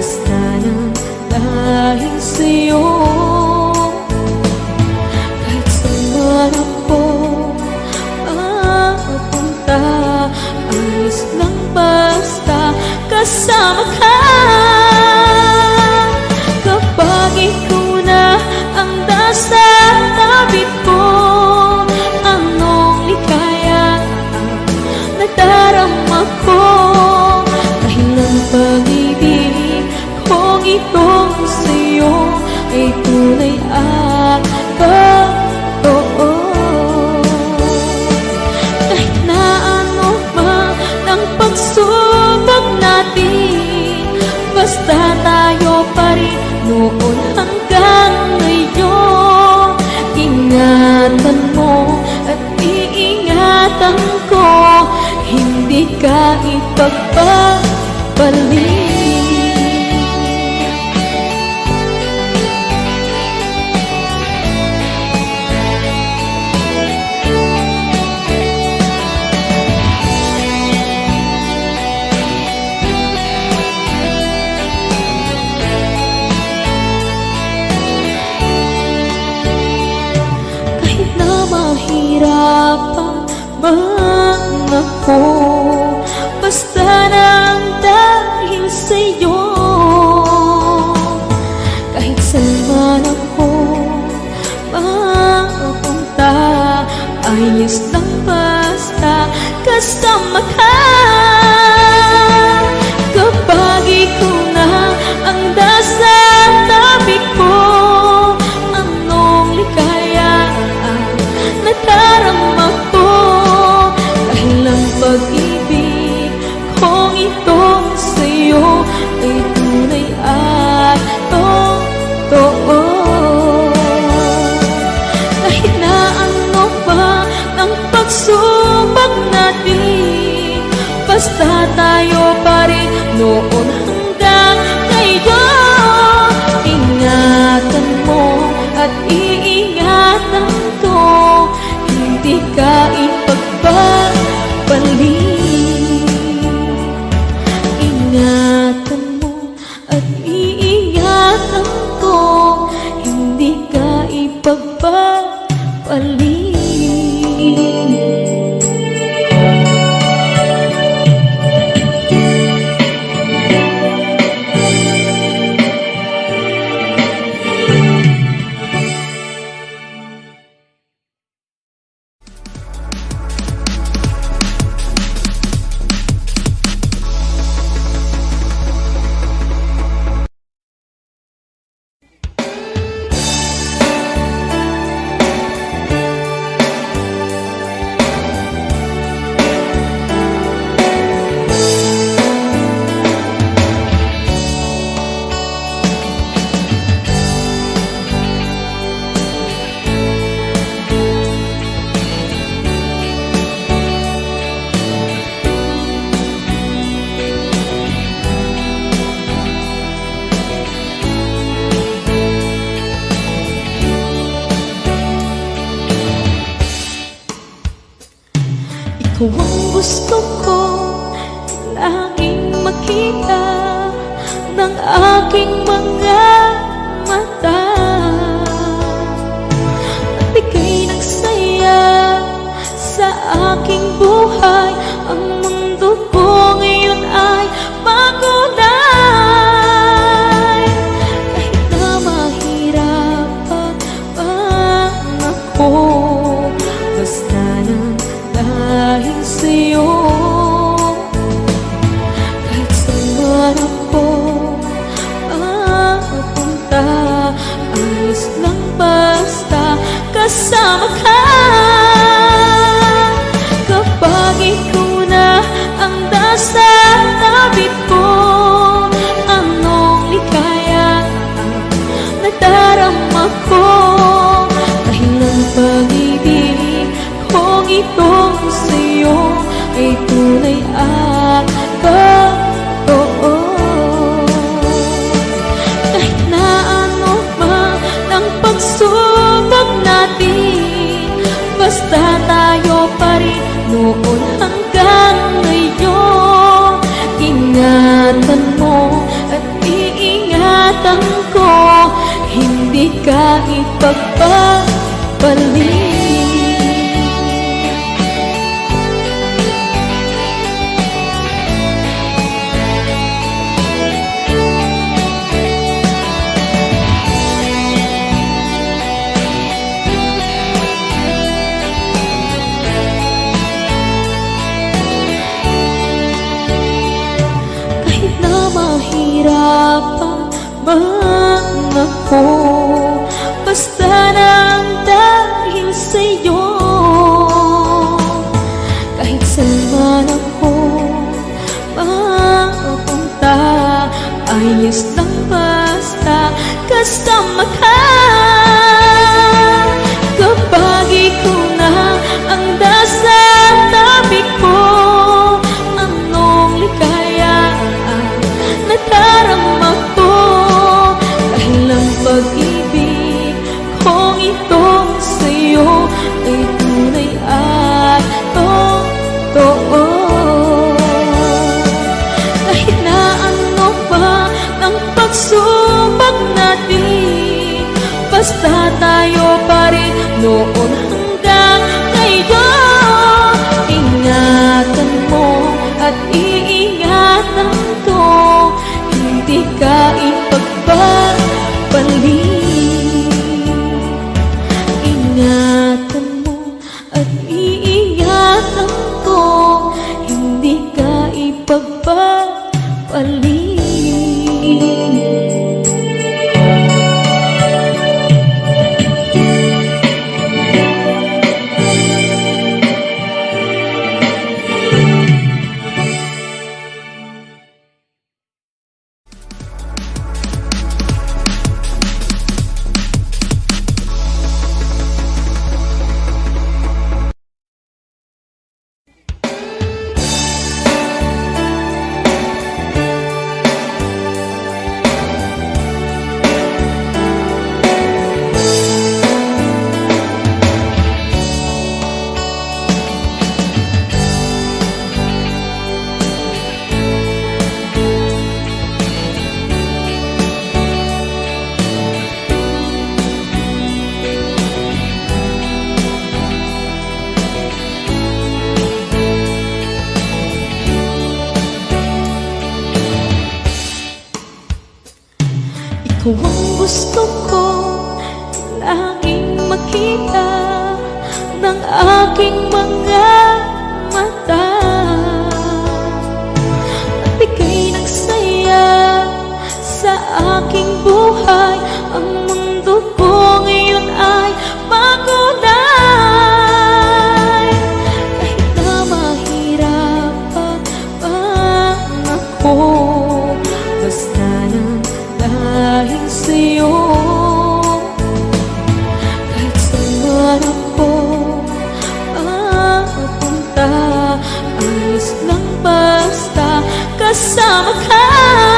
basta lang dahil sa'yo. Kahit saan man ako papunta basta kasama ka. ka ipagpapalit ayos ng basta Kasama ka basta tayo pa rin noon ang aking mga mata. At bigay ng saya sa aking buhay. Ang tunay at totoo. Kahit na ano man ang pagsubok natin Basta tayo pa noon hanggang ngayon. Ingatan mo at iingatan ko Hindi ka ipagpapalit stomach high. Tahta puso ko Laging makita ng aking mga mata. summer comes.